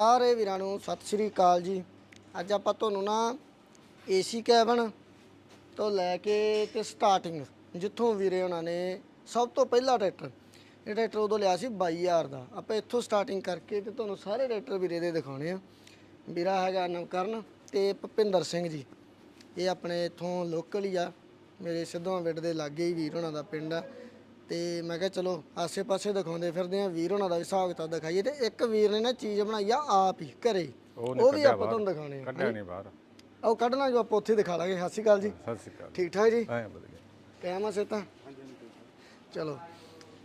ਸਾਰੇ ਵੀਰਾਂ ਨੂੰ ਸਤਿ ਸ਼੍ਰੀ ਅਕਾਲ ਜੀ। ਅੱਜ ਆਪਾਂ ਤੁਹਾਨੂੰ ਨਾ ਏਸੀ ਕੈਬਨ ਤੋਂ ਲੈ ਕੇ ਤੇ ਸਟਾਰਟਿੰਗ ਜਿੱਥੋਂ ਵੀਰੇ ਉਹਨਾਂ ਨੇ ਸਭ ਤੋਂ ਪਹਿਲਾ ਟਰੈਕਟਰ, ਇਹ ਟਰੈਕਟਰ ਉਦੋਂ ਲਿਆ ਸੀ 22000 ਦਾ। ਆਪਾਂ ਇੱਥੋਂ ਸਟਾਰਟਿੰਗ ਕਰਕੇ ਤੇ ਤੁਹਾਨੂੰ ਸਾਰੇ ਟਰੈਕਟਰ ਵੀਰੇ ਦੇ ਦਿਖਾਉਣੇ ਆ। ਵੀਰਾ ਹੈਗਾ ਨਵਕਰਨ ਤੇ ਭੁਪਿੰਦਰ ਸਿੰਘ ਜੀ। ਇਹ ਆਪਣੇ ਇੱਥੋਂ ਲੋਕਲ ਹੀ ਆ। ਮੇਰੇ ਸਿੱਧਵਾਂ ਬਿੱਡ ਦੇ ਲਾਗੇ ਹੀ ਵੀਰ ਉਹਨਾਂ ਦਾ ਪਿੰਡ ਆ। ਤੇ ਮੈਂ ਕਿਹਾ ਚਲੋ ਆਸੇ-ਪਾਸੇ ਦਿਖਾਉਂਦੇ ਫਿਰਦੇ ਆ ਵੀਰ ਉਹਨਾਂ ਦਾ ਵੀ ਹਿਸਾਬ ਕਿਤਾਬ ਦਿਖਾਈਏ ਤੇ ਇੱਕ ਵੀਰ ਨੇ ਨਾ ਚੀਜ਼ ਬਣਾਈ ਆ ਆਪ ਹੀ ਘਰੇ। ਉਹ ਉਹ ਵੀ ਆਪਾਂ ਤੁਹਾਨੂੰ ਦਿਖਾਣੇ ਆ। ਕੱਢਿਆ ਨਹੀਂ ਬਾਹਰ। ਆਓ ਕੱਢਣਾ ਜੋ ਆਪਾਂ ਉੱਥੇ ਦਿਖਾ ਲਾਂਗੇ। ਸਤਿ ਸ਼੍ਰੀ ਅਕਾਲ ਜੀ। ਸਤਿ ਸ਼੍ਰੀ ਅਕਾਲ। ਠੀਕ ਠਾਕ ਜੀ? ਐ ਵਧੀਆ। ਟਾਈਮ ਆ ਤਾਂ ਚਲੋ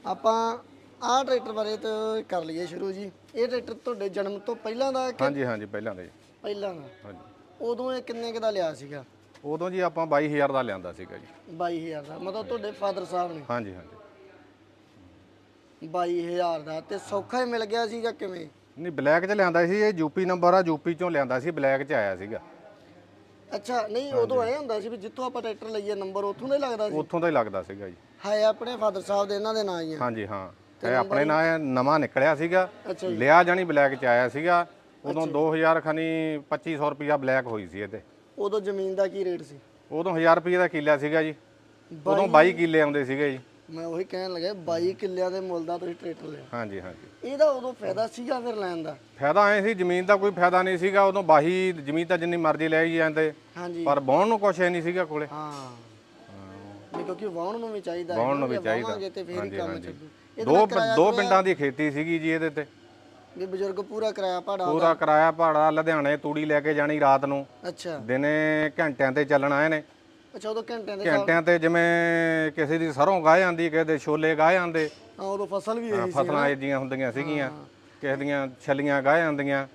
ਆਪਾਂ ਆਹ ਟਰੈਕਟਰ ਬਾਰੇ ਤਾਂ ਕਰ ਲਈਏ ਸ਼ੁਰੂ ਜੀ। ਇਹ ਟਰੈਕਟਰ ਤੁਹਾਡੇ ਜਨਮ ਤੋਂ ਪਹਿਲਾਂ ਦਾ ਕਿ ਹਾਂਜੀ ਹਾਂਜੀ ਪਹਿਲਾਂ ਦੇ ਪਹਿਲਾਂ ਦਾ? ਹਾਂਜੀ। ਉਦੋਂ ਇਹ ਕਿੰਨੇ ਕੁ ਦਾ ਲਿਆ ਸੀਗਾ? ਉਦੋਂ ਜੀ ਆਪਾਂ 22000 ਦਾ ਲਿਆਂਦਾ ਸੀਗਾ ਜੀ। 22000 ਦਾ। ਮਤਲਬ ਤੁਹਾਡੇ ਫਾਦਰ ਸਾਹਿਬ ਨੇ। ਹਾਂਜੀ ਹਾਂਜੀ। 22000 ਦਾ ਤੇ ਸੌਖਾ ਹੀ ਮਿਲ ਗਿਆ ਸੀਗਾ ਕਿਵੇਂ? ਨਹੀਂ ਬਲੈਕ 'ਚ ਲਿਆਂਦਾ ਸੀ ਇਹ ਯੂਪੀ ਨੰਬਰ ਆ ਯੂਪੀ 'ਚੋਂ ਲਿਆਂਦਾ ਸੀ ਬਲੈਕ 'ਚ ਆਇਆ ਸੀਗਾ। ਅੱਛਾ ਨਹੀਂ ਉਦੋਂ ਐ ਹੁੰਦਾ ਸੀ ਵੀ ਜਿੱਥੋਂ ਆਪਾਂ ਟਰੈਕਟਰ ਲਈਏ ਨੰਬਰ ਉੱਥੋਂ ਦਾ ਹੀ ਲੱਗਦਾ ਸੀ? ਉੱਥੋਂ ਦਾ ਹੀ ਲੱਗਦਾ ਸੀਗਾ ਜੀ। ਹੈ ਆਪਣੇ ਫਾਦਰ ਸਾਹਿਬ ਦੇ ਇਹਨਾਂ ਦੇ ਨਾਂ ਹੀ ਆ। ਹਾਂਜੀ ਹਾਂ। ਇਹ ਆਪਣੇ ਨਾਲ ਇਹ ਨਵਾਂ ਨਿਕਲਿਆ ਸੀਗਾ। ਅੱਛਾ ਜੀ। ਲਿਆ ਜਾਣੀ ਬਲੈਕ 'ਚ ਆਇਆ ਸੀਗਾ। ਉਦੋਂ 2000 ਖਨੀ 2500 ਰੁਪਿਆ ਬਲੈਕ ਹੋਈ ਸੀ ਇਹਦੇ। ਉਦੋਂ ਜ਼ਮੀਨ ਦਾ ਕੀ ਰੇਟ ਸੀ? ਉਦੋਂ 1000 ਰੁਪਏ ਦਾ ਕਿੱਲਾ ਸੀਗਾ ਜੀ। ਉਦੋਂ 22 ਕਿੱਲੇ ਆਉਂਦੇ ਸੀਗੇ ਜੀ। ਮੈਂ ਉਹੀ ਕਹਿਣ ਲੱਗਾ 22 ਕਿੱਲਿਆਂ ਦੇ ਮੁੱਲ ਦਾ ਤੁਸੀਂ ਟਰੈਕਟਰ ਲਿਆ। ਹਾਂਜੀ ਹਾਂਜੀ। ਇਹਦਾ ਉਦੋਂ ਫਾਇਦਾ ਸੀਗਾ ਫਿਰ ਲੈਣ ਦਾ? ਫਾਇਦਾ ਐ ਸੀ ਜ਼ਮੀਨ ਦਾ ਕੋਈ ਫਾਇਦਾ ਨਹੀਂ ਸੀਗਾ ਉਦੋਂ ਬਾਹੀ ਜ਼ਮੀਨ ਤਾਂ ਜਿੰਨੀ ਮਰਜ਼ੀ ਲੈ ਹੀ ਜਾਂਦੇ। ਹਾਂਜੀ। ਪਰ ਬਾਉਣ ਨੂੰ ਕੁਛ ਹੈ ਨਹੀਂ ਸੀਗਾ ਕੋਲੇ। ਹਾਂ। ਨਹੀਂ ਕਿਉਂਕਿ ਵਾਹਣ ਨੂੰ ਵੀ ਚਾਹੀਦਾ ਵਾਹੁਣ ਨੂੰ ਵੀ ਚਾਹੀਦਾ। ਵਾਵਾਂਗੇ ਤੇ ਫੇਰ ਹੀ ਹਾਂਜੀ, ਕੰਮ ਹਾਂਜੀ। ਚੱਲੂ। ਇਹਦੇ ਦੋ ਕਿਰਾਇਆ ਦੋ ਪਿੰਡਾਂ ਦੀ ਖੇਤੀ ਸੀਗੀ ਜੀ ਇਹਦੇ ਤੇ। ਵੀ ਬਜ਼ੁਰਗ ਪੂਰਾ ਕਿਰਾਇਆ ਭਾੜਾ ਪੂਰਾ ਕਿਰਾਇਆ ਭਾੜਾ ਲੁਧਿਆਣੇ ਤੂੜੀ ਲੈ ਕੇ ਜਾਣੀ ਰਾਤ ਨੂੰ। ਅੱਛਾ। ਦਿਨੇ ਘੰਟਿਆਂ ਤੇ ਚੱਲਣ ਆਏ ਨੇ ਅੱਛਾ ਉਦੋਂ ਘੰਟਿਆਂ ਦੇ ਘੰਟਿਆਂ ਤੇ ਜਿਵੇਂ ਕਿਸੇ ਦੀ ਸਰੋਂ ਗਾਹ ਜਾਂਦੀ ਕਿਸੇ ਦੇ ਛੋਲੇ ਗਾਹ ਜਾਂਦੇ। ਹਾਂ ਉਦੋਂ ਫਸਲ ਵੀ ਇਹੀ ਸੀ ਫਸਲਾਂ ਇਹ ਜੀਆਂ ਹੁੰਦੀਆਂ ਸੀਗੀਆਂ ਕਿਸੇ ਦੀਆਂ ਛੱਲੀਆਂ ਗਾਹ ਜਾਂਦੀਆਂ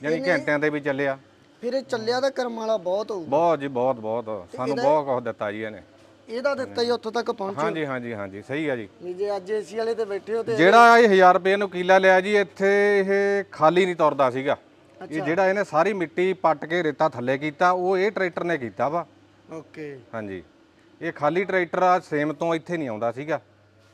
ਜਾਣੀ ਘੰਟਿਆਂ ਤੇ ਵੀ ਚੱਲਿਆ। ਫਿਰ ਇਹ ਚੱਲਿਆ ਤਾਂ ਕਰਮ ਵਾਲਾ ਬਹੁਤ ਹੋਊ ਬਹੁਤ ਜੀ ਬਹੁਤ ਬਹੁਤ। ਸਾਨੂੰ ਬਹੁਤ ਕੁਝ ਦਿੱਤਾ ਜੀ ਇਹਨੇ। ਇਹਦਾ ਦਿੱਤਾ ਹੀ ਉੱਥੋਂ ਤੱਕ ਪਹੁੰਚੋ ਹਾਂਜੀ ਹਾਂਜੀ ਹਾਂਜੀ ਸਹੀ ਆ ਜੀ। ਵੀ ਜੇ ਅੱਜ ਏਸੀ ਵਾਲੇ ਤੇ ਬੈਠੇ ਹੋ ਤੇ ਜਿਹੜਾ ਇਹ 1000 ਰੁਪਏ ਨੂੰ ਕੀਲਾ ਲਿਆ ਜੀ ਇੱਥੇ ਇਹ ਖਾਲੀ ਨਹੀਂ ਤੁਰਦਾ ਸੀਗਾ। ਇਹ ਜਿਹੜਾ ਇਹਨੇ ਸਾਰੀ ਮਿੱਟੀ ਪੱਟ ਕੇ ਰੇਤਾ ਥੱਲੇ ਕੀਤਾ ਉਹ ਇਹ ਟਰੈਕਟਰ ਨੇ ਕੀਤਾ ਵਾ। ਓਕੇ। ਹਾਂਜੀ। ਇਹ ਖਾਲੀ ਟਰੈਕਟਰ ਆ ਸੇਮ ਤੋਂ ਇੱਥੇ ਨਹੀਂ ਆਉਂਦਾ ਸੀਗਾ।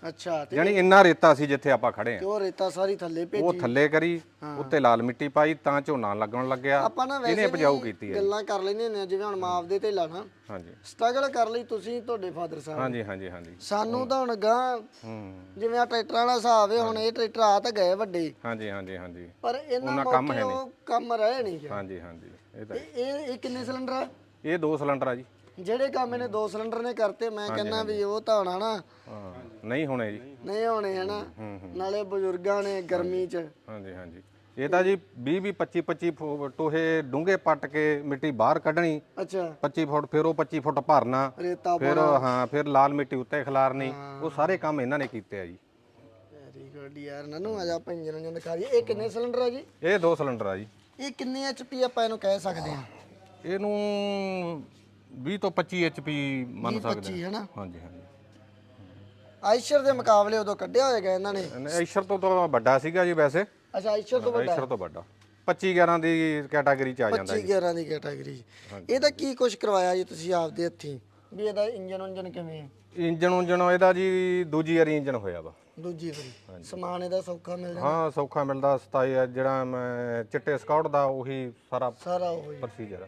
ਅੱਛਾ ਤੇ ਯਾਨੀ ਇੰਨਾ ਰੇਤਾ ਸੀ ਜਿੱਥੇ ਆਪਾਂ ਖੜੇ ਆ ਉਹ ਰੇਤਾ ਸਾਰੀ ਥੱਲੇ ਉਹ ਭੇਜੀ ਥੱਲੇ ਕਰੀ ਉੱਤੇ ਲਾਲ ਮਿੱਟੀ ਪਾਈ ਤਾਂ ਝੋਨਾ ਲੱਗਣ ਲੱਗਿਆ। ਆਪਾਂ ਨਾ ਇਹਨੇ ਵੈਸੇ ਉਪਜਾਊ ਵੀ ਕੀਤੀ ਹੈ? ਗੱਲਾਂ ਕਰ ਲੈਂਦੇ ਹੁੰਦੇ ਆ ਜਿਵੇਂ ਹੁਣ ਮਾਪ ਦੇ ਤੇ ਲਾਣਾ ਹਾਂਜੀ। ਸਟਰਗਲ ਕਰ ਲਈ ਤੁਸੀਂ ਤੁਹਾਡੇ ਫਾਦਰ ਸਾਹਿਬ। ਹਾਂਜੀ ਹਾਂਜੀ ਹਾਂਜੀ। ਸਾਨੂੰ ਤਾਂ ਹੁਣ ਗਾਂ ਹੂੰ। ਜਿਵੇਂ ਆ ਟਰੈਕਟਰਾਂ ਵਾਲਾ ਹਿਸਾਬ ਹੈ ਹੁਣ ਇਹ ਟਰੈਕਟਰ ਆ ਤਾਂ ਗਏ ਵੱਡੇ। ਹਾਂਜੀ ਹਾਂਜੀ ਹਾਂਜੀ। ਪਰ ਇਹਨਾਂ ਉਹਨਾਂ ਕੰਮ ਮੌਕੇ ਹੈ ਉਹ ਕੰਮ ਰਹਿ ਨਹੀਂ ਗਿਆ। ਹਾਂਜੀ ਹਾਂਜੀ। ਇਹ ਤਾਂ ਤੇ ਇਹ ਇਹ ਕਿੰਨੇ ਸਿਲੰਡਰ ਆ? ਇਹ ਦੋ ਸਿਲੰਡਰ ਆ ਜੀ। ਜਿਹੜੇ ਕੰਮ ਇਹਨੇ ਦੋ ਸਿਲੰਡਰ ਨੇ ਕਰਤੇ ਮੈਂ ਕਹਿੰਦਾ ਵੀ ਉਹ ਤਾਂ ਹੋਣਾ ਨਾ। ਹਾਂ ਨਹੀਂ ਹੋਣੇ ਜੀ। ਨਹੀਂ ਹੋਣੇ ਹਨਾ। ਨਾਲੇ ਬਜ਼ੁਰਗਾਂ ਨੇ ਗਰਮੀ 'ਚ। ਹਾਂਜੀ ਹਾਂਜੀ। ਇਹ ਤਾਂ ਜੀ 20 20 25 25 ਫੁ- ਟੋਹੇ ਡੂੰਘੇ ਪੱਟ ਕੇ ਮਿੱਟੀ ਬਾਹਰ ਕੱਢਣੀ। ਅੱਛਾ। 25 ਫੁੱਟ ਫਿਰ ਉਹ 25 ਫੁੱਟ ਭਰਨਾ। ਫਿਰ ਹਾਂ ਫਿਰ ਲਾਲ ਮਿੱਟੀ ਉੱਤੇ ਖਿਲਾਰਨੀ। ਉਹ ਸਾਰੇ ਕੰਮ ਇਹਨਾਂ ਨੇ ਕੀਤੇ ਆ ਜੀ। ਵੈਰੀ ਗੁੱਡ ਯਾਰ ਨਨੂ ਆ ਜਾ ਆਪਾਂ ਇੰਜਨ ਇੰਜਨ ਦਿਖਾ ਇਹ ਕਿੰਨੇ ਸਿਲੰਡਰ ਆ ਜੀ? ਇਹ ਦੋ ਸਿਲੰਡਰ ਆ ਜੀ। ਇਹ ਕਿੰਨੇ ਐਚਪੀ ਆਪਾਂ ਇਹਨੂੰ ਕਹਿ ਸਕਦੇ ਹਾਂ? ਇਹਨੂੰ 20 ਤੋਂ 25 ਐਚਪੀ ਮੰਨ ਸਕਦੇ 25 ਹਨਾ? ਹਾਂਜੀ ਹਾਂਜੀ। ਆਇਸ਼ਰ ਦੇ ਮੁਕਾਬਲੇ ਉਦੋਂ ਕੱਢਿਆ ਹੋਏਗਾ ਇਹਨਾਂ ਨੇ? ਐਸ਼ਰ ਤੋਂ ਤਾਂ ਵੱਡਾ ਸੀਗਾ ਜੀ ਵੈਸੇ। ਅੱਛਾ ਆਇਸ਼ਰ ਤੋਂ ਵੱਡਾ? ਐਸ਼ਰ ਤੋਂ ਵੱਡਾ। 25 11 ਦੀ ਕੈਟਾਗਰੀ ਚ ਆ ਜਾਂਦਾ 25 11 ਦੀ ਕੈਟਾਗਰੀ ਇਹਦਾ ਕੀ ਕੁਝ ਕਰਵਾਇਆ ਜੀ ਤੁਸੀਂ ਆਪਦੇ ਹੱਥੀਂ? ਵੀ ਇਹਦਾ ਇੰਜਨ ਉਂਜਨ ਕਿਵੇਂ ਹੈ ਇੰਜਨ ਉਂਜਨ ਇਹਦਾ ਜੀ ਦੂਜੀ ਵਾਰੀ ਇੰਜਨ ਹੋਇਆ ਵਾ। ਦੂਜੀ ਵਾਰੀ। ਸਮਾਨ ਇਹਦਾ ਸੌਖਾ ਮਿਲ ਜਾਂਦਾ? ਹਾਂ ਸੌਖਾ ਮਿਲਦਾ। 27 ਜਿਹੜਾ ਮੈਂ ਚਿੱਟੇ ਸਕਾਊਟ ਦਾ ਉਹੀ ਸਾਰਾ ਸਾਰਾ ਉਹ। ਹੀ ਪ੍ਰੋਸੀਜਰ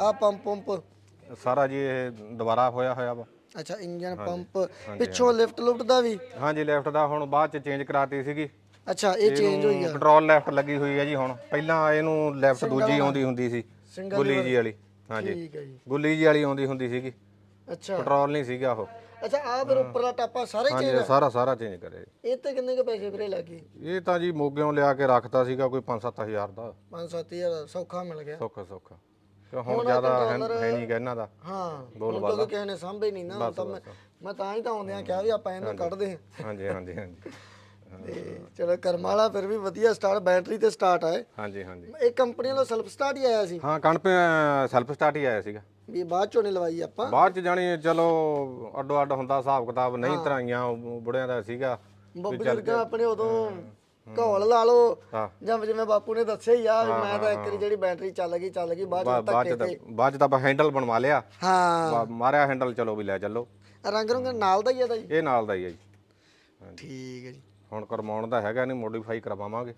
ਆ ਪੰਪ ਪੰਪ। ਸਾਰਾ ਜੀ ਇਹ ਦੁਬਾਰਾ ਹੋਇਆ ਹੋਇਆ ਵਾ। ਅੱਛਾ ਇੰਜਨ ਪੰਪ। ਪਿੱਛੋਂ ਲਿਫਟ ਲੁਫਟ ਦਾ ਵੀ? ਹਾਂਜੀ ਲੈਫਟ ਦਾ ਹੁਣ ਬਾਅਦ ਚ ਚੇਂਜ ਕਰਾਤੀ ਸੀਗੀ। ਅੱਛਾ ਇਹ ਚੇਂਜ ਹੋਈ ਆ। ਪੈਟਰੋਲ ਲੈਫਟ ਲੱਗੀ ਹੋਈ ਹੈ ਜੀ ਹੁਣ। ਪਹਿਲਾਂ ਇਹਨੂੰ ਲੈਫਟ ਦੂਜੀ ਆਉਂਦੀ ਹੁੰਦੀ ਸੀ ਗੁੱਲੀ ਜੀ ਵਾਲੀ। ਹਾਂਜੀ ਠੀਕ ਹੈ ਜੀ। ਗੁੱਲੀ ਜੀ ਵਾਲੀ ਆਉਂਦੀ ਹੁੰਦੀ ਸੀਗੀ। ਅੱਛਾ। ਪੈਟਰੋਲ ਨਹੀਂ ਸੀਗਾ ਉਹ। ਅੱਛਾ ਆ ਫਿਰ ਉੱਪਰਲਾ ਟਾਪਾ ਸਾਰੇ ਹਾਂਜੀ ਇਹ ਸਾਰਾ ਸਾਰਾ ਚੇਂਜ ਕਰੇ ਇਹ ਤੇ ਕਿੰਨੇ ਕੁ ਪੈਸੇ ਵੀਰੇ ਲੱਗੇ ਇਹ ਤਾਂ ਜੀ ਮੋਗਿਓਂ ਲਿਆ ਕੇ ਰੱਖਤਾ ਸੀਗਾ ਕੋਈ 5-7000 ਦਾ। 5-7000 ਸੌਖਾ ਮਿਲ ਗਿਆ। ਸੌਖਾ ਸੌਖਾ। ਹੁਣ ਜ਼ਿਆਦਾ ਹੈ ਹੈ ਨਹੀਂ ਗਾ ਇਹਨਾਂ ਦਾ। ਹਾਂ ਹੁਣ ਤਾਂ ਕਿਸੇ ਨੇ ਸਾਂਭੇ ਨਹੀਂ ਨਾ ਹੁਣ ਤਾਂ ਮੈਂ ਮੈਂ ਤਾਂ ਹੀ ਤਾਂ ਆਉਂਦਿਆਂ ਕਿਹਾ ਵੀ ਆਪਾਂ ਇਹਨੂੰ ਕੱਢਦੇ ਹਾਂ। ਹਾਂਜੀ ਹਾਂਜੀ ਹਾਂਜੀ। ਤੇ ਚਲੋ ਕਰਮ ਵਾਲਾ ਫਿਰ ਵੀ ਵਧੀਆ ਸਟਾਰਟ ਬੈਟਰੀ ਤੇ ਸਟਾਰਟ ਆਏ। ਹਾਂਜੀ ਹਾਂਜੀ। ਇਹ ਕੰਪਨੀ ਵੱਲੋਂ ਸੈਲਫ ਸਟਾਰਟ ਹੀ ਆਇਆ ਸੀ? ਹਾਂ ਕਣਪ ਸੈਲਫ ਸਟਾਰਟ ਹੀ ਆਇਆ ਸੀਗਾ। ਵੀ ਬਾਅਦ ਚੋਂ ਨਹੀਂ ਲਵਾਈ ਆਪਾਂ? ਬਾਅਦ ਚ ਜਾਣੀ ਚਲੋ ਅੱਡੋ ਅੱਡ ਹੁੰਦਾ ਹਿਸਾਬ ਕਿਤਾਬ ਨਹੀਂ ਤਰਾਈਆਂ ਬੁੜਿਆਂ ਦਾ ਸੀਗਾ। ਬਜ਼ੁਰਗਾਂ ਆਪਣੇ ਉਦੋਂ ਘੋਲ ਲਾ ਲਓ। ਹਾਂ। ਜਾਂ ਜਿਵੇਂ ਬਾਪੂ ਨੇ ਦੱਸਿਆ ਹੀ ਆ ਵੀ ਮੈਂ ਤਾਂ ਇੱਕ ਵਾਰੀ ਜਿਹੜੀ ਬੈਟਰੀ ਚੱਲ ਗਈ ਚੱਲ ਗਈ ਬਾਅਦ ਚੋਂ ਬਾਅਦ ਚ ਧੱਕੇ ਤਾਂ ਬਾਅਦ ਚ ਤਾਂ ਆਪਾਂ ਹੈਂਡਲ ਬਣਵਾ ਲਿਆ। ਹਾਂ। ਬਾ- ਮਾਰਿਆ ਹੈਂਡਲ ਚਲੋ ਵੀ ਲੈ ਚੱਲੋ। ਰੰਗ ਰੰਗ ਨਾਲ ਦਾ ਹੀ ਆ ਦਾ ਜੀ? ਇਹ ਨਾਲ ਦਾ ਹੀ ਹੈ ਜੀ। ਠੀਕ ਹੈ ਜੀ। ਹੁਣ ਕਰਵਾਉਣ ਦਾ ਹੈਗਾ ਨਹੀਂ ਮੋਡੀਫਾਈ ਕਰਵਾਵਾਂਗੇ।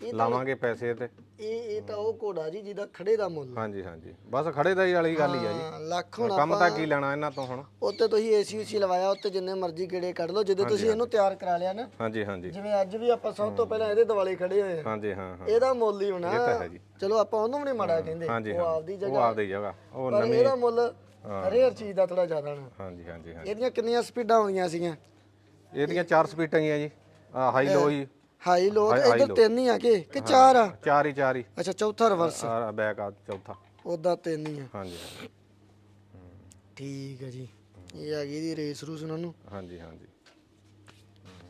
ਲਾਵਾਂਗੇ ਪੈਸੇ ਤੇ। ਇਹ ਇਹ ਤਾਂ ਉਹ ਘੋੜਾ ਜੀ ਜਿਹਦਾ ਖੜੇ ਦਾ ਮੁੱਲ। ਹਾਂਜੀ ਹਾਂਜੀ। ਬਸ ਖੜੇ ਦਾ ਹੀ ਵਾਲੀ ਗੱਲ ਹੀ ਆ ਜੀ। ਹਾਂ, ਲੱਖ ਹੁਣ ਕੰਮ ਤਾਂ ਕੀ ਲੈਣਾ ਇਹਨਾਂ ਤੋਂ ਹੁਣ? ਉੱਤੇ ਤੁਸੀਂ ਏਸੀ ਉਸੀ ਲਵਾਇਆ ਉੱਤੇ ਜਿੰਨੇ ਮਰਜ਼ੀ ਗੇੜੇ ਕੱਢ ਲਓ ਜਦੋਂ ਤੁਸੀਂ ਇਹਨੂੰ ਤਿਆਰ ਕਰਾ ਲਿਆ ਨਾ। ਹਾਂਜੀ ਹਾਂਜੀ। ਜਿਵੇਂ ਅੱਜ ਵੀ ਆਪਾਂ ਸਭ ਤੋਂ ਪਹਿਲਾਂ ਇਹਦੇ ਦਿਵਾਲੇ ਖੜੇ ਹੋਏ ਆ। ਹਾਂਜੀ ਹਾਂ ਹਾਂ। ਇਹਦਾ ਮੁੱਲ ਹੀ ਹੋਣਾ। ਹੈ ਜੀ। ਚਲੋ ਆਪਾਂ ਉਹਨੂੰ ਵੀ ਨਹੀਂ ਮਾੜਾ ਕਹਿੰਦੇ। ਹਾਂਜੀ ਉਹ ਹਾਂ। ਆਪਦੀ ਉਹ ਜਗ੍ਹਾ। ਆਪਦੀ ਜਗ੍ਹਾ। ਉਹ ਪਰ ਨਵੀਂ ਇਹਦਾ ਮੁੱਲ ਹਰੇਕ ਚੀਜ਼ ਦਾ ਥੋੜਾ ਜ਼ਿਆਦਾ ਨਾ। ਹਾਂਜੀ ਹਾਂਜੀ ਹਾਂਜੀ। ਇਹਦੀਆਂ ਕਿੰਨੀਆਂ ਸਪੀਡਾਂ ਆਉਂਦੀਆਂ ਸੀਗੀਆਂ? ਇਹਦੀਆਂ ਚਾਰ ਸਪੀਟਾਂ ਹੀ ਆ ਜੀ। ਹਾਈ ਲੋ ਹੀ। ਹਾਈ ਲੋ ਹਾਈ- ਹਾਈ ਇਧਰ। ਤਿੰਨ ਹੀ ਆ ਕਿ ਕਿ ਚਾਰ ਆ? ਚਾਰ ਹੀ ਚਾਰ ਹੀ। ਅੱਛਾ ਚੌਥਾ ਰਿਵਰਸ ਆ ਬੈਕ ਆ ਚੌਥਾ। ਉਦਾਂ ਤਿੰਨ ਹੀ ਆ। ਹਾਂਜੀ ਹਾਂਜੀ। ਠੀਕ ਹੈ ਜੀ। ਇਹ ਆ ਗਈ ਦੀ ਰੇਸ ਰੂਸ ਉਹਨਾਂ ਨੂੰ। ਹਾਂਜੀ ਹਾਂਜੀ।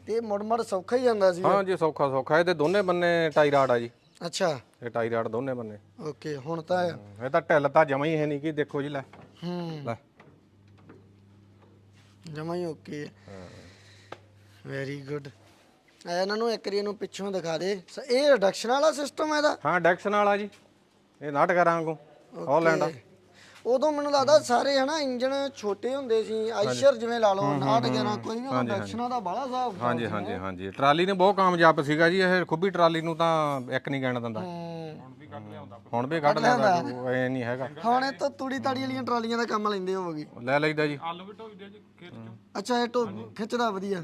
ਤੇ ਇਹ ਮੁੜ ਮੁੜ ਸੌਖਾ ਹੀ ਜਾਂਦਾ ਸੀ ਹਾਂ ਜੀ ਸੌਖਾ ਸੌਖਾ। ਇਹਦੇ ਦੋਨੇ ਬੰਨੇ ਟਾਈ ਰਾਡ ਆ ਜੀ। ਅੱਛਾ। ਇਹ ਟਾਈ ਰਾਡ ਦੋਨੇ ਬੰਨੇ। ਓਕੇ ਹੁਣ ਤਾਂ ਇਹ ਤਾਂ ਢਿੱਲ ਤਾਂ ਜਮਾ ਹੀ ਹੈ ਨਹੀਂ ਕੀ ਦੇਖੋ ਜੀ ਲੈ। ਹੂੰ। ਲੈ। ਜਮਾ ਹੀ ਓਕੇ ਵੈਰੀ ਗੁੱਡ ਇਹਨਾਂ ਨੂੰ ਇੱਕ ਵਾਰੀ ਇਹਨੂੰ ਪਿੱਛੋਂ ਦਿਖਾ ਦੇ। ਸ- ਇਹ ਰਿਡਕਸ਼ਨ ਵਾਲਾ ਸਿਸਟਮ ਹੈ ਇਹਦਾ? ਹਾਂ ਡੈਕਸ਼ਨ ਵਾਲਾ ਜੀ। ਇਹ ਨਾਟ ਕਰਾਂਗੂ ਹਾਲੈਂਡ ਆ। ਉਦੋਂ ਮੈਨੂੰ ਲੱਗਦਾ ਸਾਰੇ ਹਨਾ ਇੰਜਨ ਛੋਟੇ ਹੁੰਦੇ ਸੀ ਆਈਸ਼ਰ ਜਿਵੇਂ ਲਾ ਲਓ 811 ਕੋਈ ਵੀ ਰਿਡਕਸ਼ਨਾਂ ਦਾ ਬਾਹਲਾ ਹਿਸਾਬ ਹਾਂਜੀ ਹਾਂਜੀ ਹਾਂਜੀ। ਟਰਾਲੀ ਨੇ ਬਹੁਤ ਕਾਮਯਾਬ ਸੀਗਾ ਜੀ ਇਹ ਖੁੱਬੀ ਟਰਾਲੀ ਨੂੰ ਤਾਂ ਇੱਕ ਨਹੀਂ ਕਹਿਣ ਦਿੰਦਾ। ਹੂੰ। ਹੁਣ ਵੀ ਕੱਢ ਲਿਆਂਦਾ ਇਹ ਨਹੀਂ ਹੈਗਾ। ਹੁਣ ਇਹ ਤਾਂ ਤੂੜੀ ਤਾੜੀ ਵਾਲੀਆਂ ਟਰਾਲੀਆਂ ਦਾ ਕੰਮ ਲੈਂਦੇ ਹੋਵੋਗੇ। ਲੈ ਲਈਦਾ ਜੀ। ਅੱਛਾ ਇਹ ਟੋ ਖਿੱਚਦਾ ਵਧੀਆ।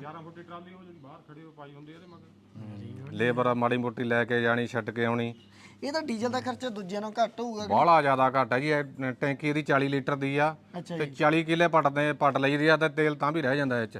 ਲੇਬਰ ਮਾੜੀ ਮੋਟੀ ਲੈ ਕੇ ਜਾਣੀ ਛੱਡ ਕੇ ਆਉਣੀ। ਇਹ ਤਾਂ ਡੀਜ਼ਲ ਦਾ ਖਰਚਾ ਦੂਜਿਆਂ ਨਾਲੋਂ ਘੱਟ ਹੋਊਗਾ ਬਾਹਲਾ ਜ਼ਿਆਦਾ ਘੱਟ ਹੈ ਜੀ। ਇਹ ਟੈਂਕੀ ਇਹਦੀ 40 ਲੀਟਰ ਦੀ ਆ ਤੇ 40 ਕਿਲੇ ਪਟਦੇ ਪਟ ਲਈਦੀ ਆ ਤੇ ਤੇਲ ਤਾਂ ਵੀ ਰਹਿ ਜਾਂਦਾ ਇਹ ਚ।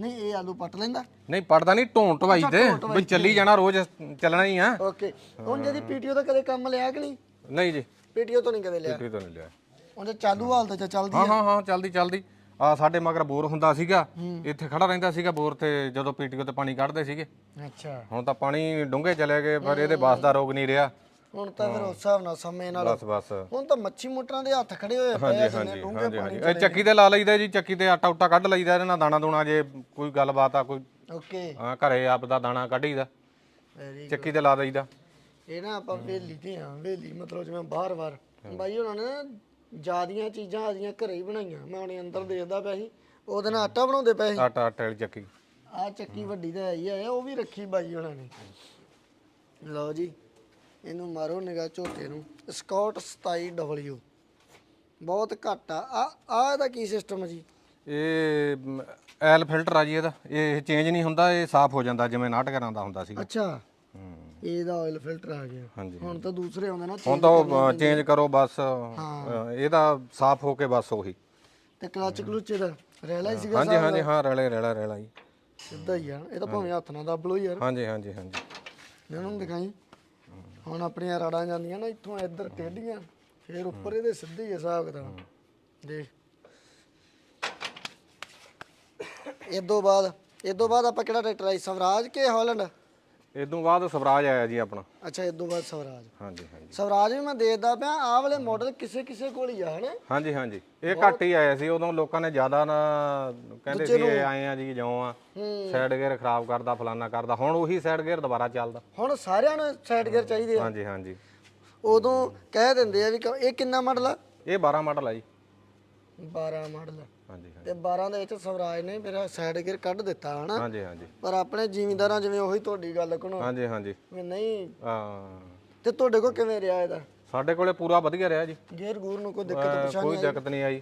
ਨਹੀਂ ਇਹ ਆਲੂ ਪੱਟ ਲੈਂਦਾ। ਨਹੀਂ ਪਟਦਾ ਨਹੀਂ ਢੋਂ ਢਵਾਈ ਤੇ ਵੀ ਚੱਲੀ ਜਾਣਾ ਰੋਜ਼ ਚੱਲਣਾ ਹੀ ਆ। ਓਕੇ ਹੁਣ ਜਿਹਦੀ ਪੀਟੀਓ ਦਾ ਕਦੇ ਕੰਮ ਲਿਆ ਕਿ ਨਹੀਂ? ਨਹੀਂ ਜੀ। ਪੀਟੀਓ ਤੋਂ ਨਹੀਂ ਕਦੇ ਲਿਆ? ਕੋਈ ਤਾਂ ਨਹੀਂ ਲਿਆ। ਉਹਦੇ ਚਾਲੂ ਹਾਲਤ ਚ ਚੱਲਦੀ ਹਾਂ ਹਾਂ ਹਾਂ ਚੱਲਦੀ ਚੱਲਦੀ। ਆ ਸਾਡੇ ਮਗਰ ਬੋਰ ਹੁੰਦਾ ਸੀਗਾ ਇੱਥੇ ਖੜਾ ਰਹਿੰਦਾ ਸੀਗਾ ਬੋਰ ਤੇ ਜਦੋਂ ਪੀਟੀਓ ਤੇ ਪਾਣੀ ਕੱਢਦੇ ਸੀਗੇ। ਅੱਛਾ। ਹੁਣ ਤਾਂ ਪਾਣੀ ਡੂੰਘੇ ਚਲੇ ਗਏ ਪਰ ਇਹਦੇ ਬਾਸ ਦਾ ਰੋਗ ਨਹੀਂ ਰਿਹਾ। ਹੁਣ ਤਾਂ ਫਿਰ ਉਸ ਹਿਸਾਬ ਨਾਲ ਸਮੇਂ ਨਾਲ ਬਸ ਬਸ। ਹੁਣ ਤਾਂ ਮੱਛੀ ਮੋਟਰਾਂ ਦੇ ਹੱਥ ਖੜੇ ਹੋਏ ਪਏ ਆ ਜਿੰਨੇ ਡੂੰਘੇ ਹਾਂਜੀ ਇਹ ਚੱਕੀ ਤੇ ਲਾ ਲਈਦਾ ਜੀ ਚੱਕੀ ਤੇ ਆਟਾ ਉਟਾ ਕੱਢ ਲਈਦਾ ਇਹਦੇ ਨਾਲ ਦਾਣਾ ਦੂਣਾ ਜੇ ਕੋਈ ਗੱਲਬਾਤ ਆ ਕੋਈ ਓਕੇ। ਹਾਂ, ਘਰੇ ਆਪ ਦਾ ਦਾਣਾ ਕੱਢੀਦਾ ਵੈਰੀ ਚੱਕੀ ਤੇ ਲਾ ਦਈਦਾ ਇਹ ਨਾ ਆਪਾਂ ਵੇਲੀ ਤੇ ਆ ਵੇਲੀ ਮਤਲਬ ਜਿਵੇਂ ਬਾਹਰ-ਬਾਹਰ ਬਾਈ ਉਹਨਾਂ ਨੇ ਜਿਆਦੀਆਂ ਚੀਜ਼ਾਂ ਆਦੀਆਂ ਘਰੇ ਹੀ ਬਣਾਈਆਂ। ਮੈਂ ਉਹਨੇ ਅੰਦਰ ਦੇਖਦਾ ਪਿਆ ਸੀ ਉਹਦੇ ਨਾਲ ਆਟਾ ਬਣਾਉਂਦੇ ਪਏ ਸੀ। ਆਟਾ ਆਟੇ ਵਾਲੀ ਚੱਕੀ। ਆ ਚੱਕੀ ਵੱਡੀ ਤਾਂ ਹੀ ਹੈ ਉਹ ਵੀ ਰੱਖੀ ਬਾਈ ਉਹਨਾਂ ਨੇ। ਲਓ ਜੀ। ਇਹਨੂੰ ਮਾਰੋ ਨਿਗਾਹ ਝੋਟੇ ਨੂੰ। ਸਕਾਟ 27W ਬਹੁਤ ਘੱਟ ਆ। ਆ ਆ ਇਹਦਾ ਕੀ ਸਿਸਟਮ ਜੀ? ਇਹ ਐਲ ਫਿਲਟਰ ਆ ਜੀ ਇਹਦਾ। ਇਹ ਚੇਂਜ ਨਹੀਂ ਹੁੰਦਾ ਇਹ ਸਾਫ਼ ਹੋ ਜਾਂਦਾ ਜਿਵੇਂ ਨਾਟਕਰਾਂ ਦਾ ਹੁੰਦਾ ਸੀਗਾ। ਅੱਛਾ। ਹੂੰ, ਇਹਦਾ ਆਇਲ ਫਿਲਟਰ ਆ ਗਿਆ। ਹਾਂਜੀ ਹੁਣ ਤਾਂ ਦੂਸਰੇ ਆਉਂਦੇ ਨਾ ਹੁਣ ਤਾਂ ਉਹ ਚੇਂਜ ਕਰੋ ਬਸ। ਅ, ਇਹਦਾ ਸਾਫ਼ ਹੋ ਕੇ ਬਸ ਉਹੀ। ਤੇ ਕਲਚ ਕਲੁਚ ਇਹਦਾ ਹੀ ਸੀਗਾ ਹਾਂਜੀ ਹਾਂਜੀ ਹਾਂ ਰਲੇ ਰਲਾ ਰਲਾ ਜੀ ਸਿੱਧਾ ਹੀ ਆ। ਇਹ ਤਾਂ ਭਾਵੇਂ ਹੱਥ ਨਾਲ ਦੱਬ ਲਓ ਯਾਰ। ਹਾਂਜੀ ਹਾਂਜੀ ਹਾਂਜੀ। ਇਹਨਾਂ ਨੂੰ ਦਿਖਾਈ। ਹੁਣ ਆਪਣੀਆਂ ਰਾੜਾਂ ਜਾਂਦੀਆਂ ਨਾ ਇੱਥੋਂ ਇੱਧਰ ਟੇਢੀਆਂ ਫਿਰ ਉੱਪਰ ਇਹਦੇ ਸਿੱਧੇ ਹੀ ਹਿਸਾਬ ਕਿਤਾਬ। ਦੇਖ। ਇਹ ਤੋਂ ਬਾਅਦ ਇਹ ਤੋਂ ਬਾਅਦ ਆਪਾਂ ਕਿਹੜਾ ਟਰੈਕਟਰ ਆਈ ਸਵਰਾਜ ਕੇ ਹਾਲੈਂਡ? ਤੋਂ ਬਾਅਦ ਸਵਰਾਜ ਆਇਆ ਜੀ ਆਪਣਾ। ਅੱਛਾ ਤੋਂ ਬਾਅਦ ਸਵਰਾਜ। ਹਾਂਜੀ ਹਾਂਜੀ। ਸਵਰਾਜ ਵੀ ਮੈਂ ਦੇਖਦਾ ਪਿਆ ਆਹ ਵਾਲੇ ਮਾਡਲ ਕਿਸੇ ਕਿਸੇ ਕੋਲ ਹੀ ਆ ਹਨਾ? ਹਾਂਜੀ ਹਾਂਜੀ। ਇਹ ਘੱਟ ਹੀ ਆਇਆ ਸੀ ਉਦੋਂ ਲੋਕਾਂ ਨੇ ਜ਼ਿਆਦਾ ਨਾ ਕਹਿੰਦੇ ਸੀ ਇਹ ਆਏ ਆ ਜੀ ਜਿਉਂ ਆ। ਸਾਈਡ ਗੇਅਰ ਖਰਾਬ ਕਰਦਾ ਫਲਾਨਾ ਕਰਦਾ ਹੁਣ ਉਹੀ ਸਾਈਡ ਗੇਅਰ ਦੁਬਾਰਾ ਚੱਲਦਾ। ਹੁਣ ਸਾਰਿਆਂ ਨੂੰ ਸਾਈਡ ਗੇਅਰ ਚਾਹੀਦੇ ਆ। ਹਾਂਜੀ ਹਾਂਜੀ। ਉਦੋਂ ਕਹਿ ਦਿੰਦੇ ਆ ਵੀ ਕ- ਇਹ ਕਿੰਨਾ ਮਾਡਲ ਆ? ਇਹ 12 ਮਾਡਲ ਆ ਜੀ। 12 ਮਾਡਲ ਹਾਂਜੀ ਹਾਂਜੀ। ਤੇ 12 ਦੇ ਵਿੱਚ ਸਵਰਾਜ ਨੇ ਮੇਰਾ ਸਾਈਡ ਗੇਅਰ ਕੱਢ ਦਿੱਤਾ ਹਨਾ? ਹਾਂਜੀ ਹਾਂਜੀ। ਪਰ ਆਪਣੇ ਜ਼ਿਮੀਂਦਾਰਾਂ ਜਿਵੇਂ ਉਹੀ ਤੁਹਾਡੀ ਗੱਲ ਕਹਣੋ ਹਾਂਜੀ ਹਾਂਜੀ। ਵੀ ਨਹੀਂ। ਆ ਤੇ ਤੁਹਾਡੇ ਕੋਲ ਕਿਵੇਂ ਰਿਹਾ ਇਹਦਾ? ਸਾਡੇ ਕੋਲੇ ਪੂਰਾ ਵਧੀਆ ਰਿਹਾ ਜੀ। ਗੇਅਰ ਗੂਰ ਨੂੰ ਕੋਈ ਦਿੱਕਤ ਅਹ ਕੋਈ ਦਿੱਕਤ ਨਹੀਂ ਆਈ।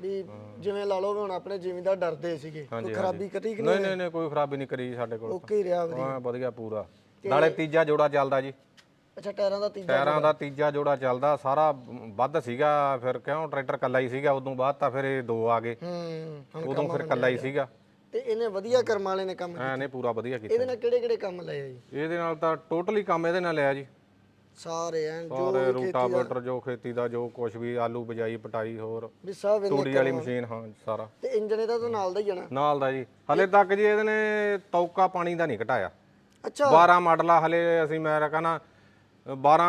ਵੀ ਜਿਵੇਂ ਲਾ ਲਓ ਵੀ ਹੁਣ ਆਪਣੇ ਜ਼ਿਮੀਂਦਾਰ ਡਰਦੇ ਸੀਗੇ ਕੋਈ ਖਰਾਬੀ ਕਟੀ ਕਿ ਨਹੀਂ ਨਹੀਂ? ਨਹੀਂ ਕੋਈ ਖਰਾਬੀ ਨਹੀਂ ਕਰੀ ਸਾਡੇ ਕੋਲ। ਓਕੇ ਹੀ ਰਿਹਾ ਵਧੀਆ ਹਾਂ ਵਧੀਆ ਪੂਰਾ। ਨਾਲੇ ਤੀਜਾ ਜੋੜਾ ਚੱਲਦਾ ਜੀ। ਅੱਛਾ ਟਾਇਰਾਂ ਦਾ ਤੀਜਾ ਟਾਇਰਾਂ ਦਾ ਤੀਜਾ ਜੋੜਾ ਚੱਲਦਾ ਸਾਰਾ ਵੱਧ ਸੀਗਾ ਫਿਰ ਕਿਉਂ ਟਰੈਕਟਰ ਕੱਲਾ ਹੀ ਸੀਗਾ ਉਦੋਂ ਬਾਅਦ ਤਾਂ ਫਿਰ ਇਹ ਦੋ ਆ ਗਏ। ਹੂੰ ਹੁਣ ਉਦੋਂ ਫਿਰ ਕੱਲਾ ਹੀ ਸੀਗਾ। ਤੇ ਇਹਨੇ ਵਧੀਆ ਕਰਮ ਵਾਲੇ ਨੇ ਕੰਮ ਐ ਨੇ ਪੂਰਾ ਵਧੀਆ ਕੀਤਾ। ਇਹਦੇ ਨਾਲ ਕਿਹੜੇ ਕਿਹੜੇ ਕੰਮ ਲਏ ਆ ਜੀ? ਇਹਦੇ ਨਾਲ ਤਾਂ ਟੋਟਲੀ ਕੰਮ ਇਹਦੇ ਨਾਲ ਲਿਆ ਜੀ। ਸਾਰੇ ਐ ਜੋ ਸਾਰੇ ਰੂਟਾਵੇਟਰ ਜੋ ਖੇਤੀ ਦਾ ਜੋ ਕੁਝ ਵੀ ਆਲੂ ਬਜਾਈ ਪਟਾਈ ਹੋਰ। ਵੀ ਸਭ ਇਹਨੇ ਤੂੜੀ ਵਾਲੀ ਮਸ਼ੀਨ ਹਾਂ ਸਾਰਾ। ਤੇ ਇੰਜਨ ਇਹਦਾ ਤਾਂ ਨਾਲ ਦਾ ਹੀ ਜਾਣਾ ਨਾਲ ਦਾ ਜੀ। ਹਲੇ ਤੱਕ ਜੀ ਇਹਦੇ ਨੇ ਤੌਕਾ ਪਾਣੀ ਦਾ ਨਹੀਂ ਘਟਾਇਆ। ਅੱਛਾ। 12 ਮਾਡਲ ਆ ਹਲੇ ਅਸੀਂ ਮੈਂ ਕਹਿੰਦਾ 12